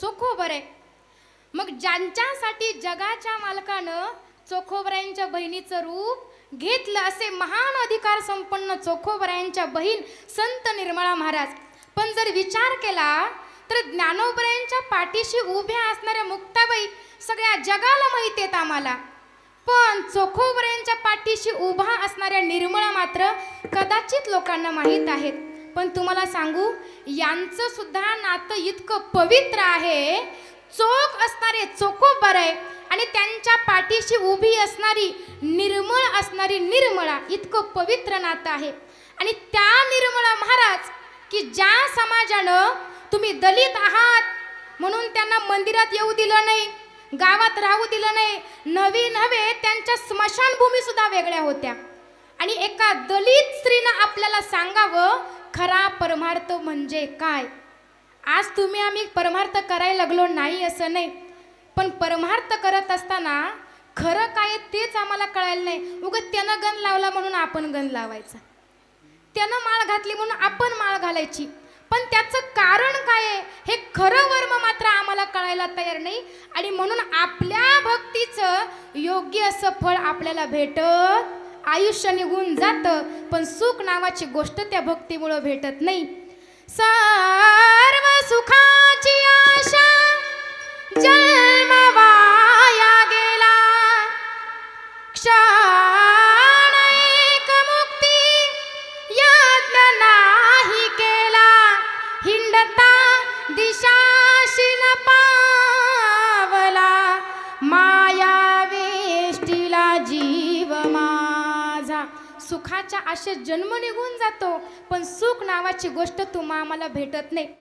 चोखोबर आहे मग ज्यांच्यासाठी जगाच्या मालकानं चोखोबरायांच्या बहिणीचं रूप घेतलं असे महान अधिकार संपन्न चोखोबरायांच्या बहीण संत निर्मळा महाराज. पण जर विचार केला तर ज्ञानोबरायांच्या पाठीशी उभ्या असणाऱ्या मुक्ताबाई सगळ्या जगाला माहीत आहेत आम्हाला. पण चोखोबरायांच्या पाठीशी उभा असणाऱ्या निर्मळा मात्र कदाचित लोकांना माहीत आहेत. पण तुम्हाला सांगू यांचं सुद्धा नातं इतकं पवित्र आहे. चोख असणारे चोकोबर आहे. आणि त्यांच्या पाठीशी उभी असणारी निर्मळ असणारी निर्मळा इतकं पवित्र नातं आहे. आणि त्या निर्मळा महाराज की ज्या समाजानं तुम्ही दलित आहात म्हणून त्यांना मंदिरात येऊ दिलं नाही गावात राहू दिलं नाही. नवी नव्हे त्यांच्या स्मशानभूमी सुद्धा वेगळ्या होत्या. आणि एका दलित स्त्रीनं आपल्याला सांगावं खरा परमार्थ म्हणजे काय? आज तुम्ही आम्ही परमार्थ करायला लागलो नाही असं नाही. पण परमार्थ करत असताना खरं काय तेच आम्हाला कळायला नाही. उगं त्यानं गण लावला म्हणून आपण गण लावायचा. त्यानं माळ घातली म्हणून आपण माळ घालायची. पण त्याचं कारण काय आहे? हे खरं वर्म मात्र आम्हाला कळायला तयार नाही. आणि म्हणून आपल्या भक्तीचं योग्य असं फळ आपल्याला भेटत आयुष्य निघून जातं पण सुख नावाची गोष्ट त्या भक्तीमुळं भेटत नाही. सर्व सुखाची आशा जन्म वाया गेला. क्षण एक मुक्ती या माझा सुखाच्या आशेत जन्म निघून जातो पण सुख नावाची गोष्ट तुम्हा आम्हाला भेटत नाही.